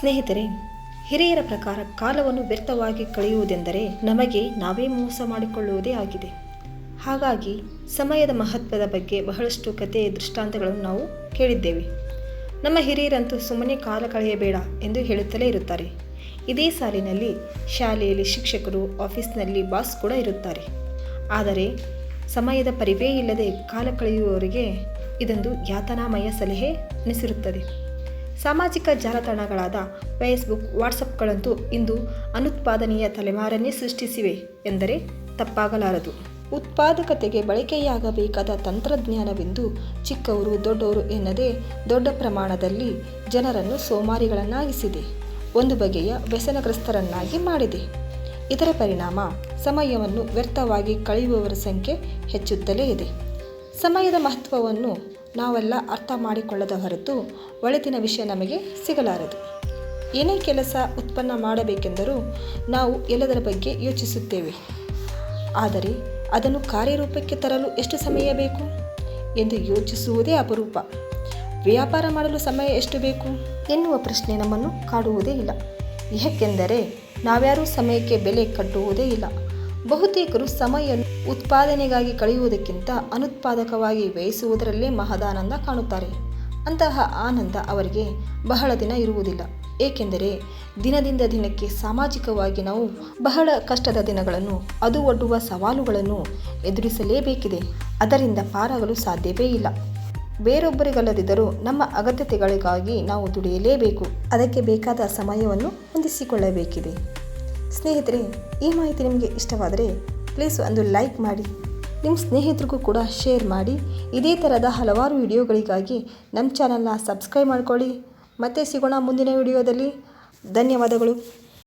ಸ್ನೇಹಿತರೆ, ಹಿರಿಯರ ಪ್ರಕಾರ ಕಾಲವನ್ನು ವ್ಯರ್ಥವಾಗಿ ಕಳೆಯುವುದೆಂದರೆ ನಮಗೆ ನಾವೇ ಮೋಸ ಮಾಡಿಕೊಳ್ಳುವುದೇ ಆಗಿದೆ. ಹಾಗಾಗಿ ಸಮಯದ ಮಹತ್ವದ ಬಗ್ಗೆ ಬಹಳಷ್ಟು ಕಥೆ ದೃಷ್ಟಾಂತಗಳನ್ನು ನಾವು ಕೇಳಿದ್ದೇವೆ. ನಮ್ಮ ಹಿರಿಯರಂತೂ ಸುಮ್ಮನೆ ಕಾಲ ಕಳೆಯಬೇಡ ಎಂದು ಹೇಳುತ್ತಲೇ ಇರುತ್ತಾರೆ. ಇದೇ ಸಾಲಿನಲ್ಲಿ ಶಾಲೆಯಲ್ಲಿ ಶಿಕ್ಷಕರು, ಆಫೀಸ್ನಲ್ಲಿ ಬಾಸ್ ಕೂಡ ಇರುತ್ತಾರೆ. ಆದರೆ ಸಮಯದ ಪರಿವೇ ಇಲ್ಲದೆ ಕಾಲ ಕಳೆಯುವವರಿಗೆ ಇದೊಂದು ಯಾತನಾಮಯ ಸಲಹೆ ಅನಿಸಿರುತ್ತದೆ ಸಾಮಾಜಿಕ ಜಾಲತಾಣಗಳಾದ ಫೇಸ್ಬುಕ್ ವಾಟ್ಸಪ್ಗಳಂತೂ ಇಂದು ಅನುತ್ಪಾದನೆಯ ತಲೆಮಾರನ್ನೇ ಸೃಷ್ಟಿಸಿವೆ ಎಂದರೆ ತಪ್ಪಾಗಲಾರದು. ಉತ್ಪಾದಕತೆಗೆ ಬಳಕೆಯಾಗಬೇಕಾದ ತಂತ್ರಜ್ಞಾನವೆಂದು ಚಿಕ್ಕವರು ದೊಡ್ಡವರು ಎನ್ನದೇ ದೊಡ್ಡ ಪ್ರಮಾಣದಲ್ಲಿ ಜನರನ್ನು ಸೋಮಾರಿಗಳನ್ನಾಗಿಸಿದೆ. ಒಂದು ಬಗೆಯ ವ್ಯಸನಗ್ರಸ್ತರನ್ನಾಗಿ ಮಾಡಿದೆ. ಇದರ ಪರಿಣಾಮ ಸಮಯವನ್ನು ವ್ಯರ್ಥವಾಗಿ ಕಳೆಯುವವರ ಸಂಖ್ಯೆ ಹೆಚ್ಚುತ್ತಲೇ ಇದೆ. ಸಮಯದ ಮಹತ್ವವನ್ನು ನಾವೆಲ್ಲ ಅರ್ಥ ಮಾಡಿಕೊಳ್ಳದ ಹೊರತು ಒಳಿತಿನ ವಿಷಯ ನಮಗೆ ಸಿಗಲಾರದು. ಏನೇ ಕೆಲಸ ಉತ್ಪನ್ನ ಮಾಡಬೇಕೆಂದರೂ ನಾವು ಎಲ್ಲದರ ಬಗ್ಗೆ ಯೋಚಿಸುತ್ತೇವೆ. ಆದರೆ ಅದನ್ನು ಕಾರ್ಯರೂಪಕ್ಕೆ ತರಲು ಎಷ್ಟು ಸಮಯ ಬೇಕು? ಎಂದು ಯೋಚಿಸುವುದೇ ಅಪರೂಪ. ವ್ಯಾಪಾರ ಮಾಡಲು ಸಮಯ ಎಷ್ಟು ಬೇಕು? ಎನ್ನುವ ಪ್ರಶ್ನೆ ನಮ್ಮನ್ನು ಕಾಡುವುದೇ ಇಲ್ಲ. ಏಕೆಂದರೆ ನಾವ್ಯಾರೂ ಸಮಯಕ್ಕೆ ಬೆಲೆ ಕಟ್ಟುವುದೇ ಇಲ್ಲ. ಬಹುತೇಕರು ಸಮಯ ಉತ್ಪಾದನೆಗಾಗಿ ಕಳೆಯುವುದಕ್ಕಿಂತ ಅನುತ್ಪಾದಕವಾಗಿ ವ್ಯಯಿಸುವುದರಲ್ಲೇ ಮಹದಾನಂದ ಕಾಣುತ್ತಾರೆ. ಅಂತಹ ಆನಂದ ಅವರಿಗೆ ಬಹಳ ದಿನ ಇರುವುದಿಲ್ಲ. ಏಕೆಂದರೆ ದಿನದಿಂದ ದಿನಕ್ಕೆ ಸಾಮಾಜಿಕವಾಗಿ ನಾವು ಬಹಳ ಕಷ್ಟದ ದಿನಗಳನ್ನು, ಅದು ಒಡ್ಡುವ ಸವಾಲುಗಳನ್ನು ಎದುರಿಸಲೇಬೇಕಿದೆ. ಅದರಿಂದ ಪಾರಾಗಲು ಸಾಧ್ಯವೇ ಇಲ್ಲ. ಬೇರೊಬ್ಬರಿಗಲ್ಲದಿದ್ದರೂ ನಮ್ಮ ಅಗತ್ಯತೆಗಳಿಗಾಗಿ ನಾವು ದುಡಿಯಲೇಬೇಕು. ಅದಕ್ಕೆ ಬೇಕಾದ ಸಮಯವನ್ನು ಹೊಂದಿಸಿಕೊಳ್ಳಬೇಕಿದೆ. ಸ್ನೇಹಿತರೆ, ಈ ಮಾಹಿತಿ ನಿಮಗೆ ಇಷ್ಟವಾದರೆ ಪ್ಲೀಸ್ ಒಂದು ಲೈಕ್ ಮಾಡಿ. ನಿಮ್ಮ ಸ್ನೇಹಿತರಿಗೂ ಕೂಡ ಶೇರ್ ಮಾಡಿ. ಇದೇ ಥರದ ಹಲವಾರು ವಿಡಿಯೋಗಳಿಗಾಗಿ ನಮ್ಮ ಚಾನಲ್ನ ಸಬ್ಸ್ಕ್ರೈಬ್ ಮಾಡಿಕೊಳ್ಳಿ. ಮತ್ತೆ ಸಿಗೋಣ ಮುಂದಿನ ವಿಡಿಯೋದಲ್ಲಿ ಧನ್ಯವಾದಗಳು.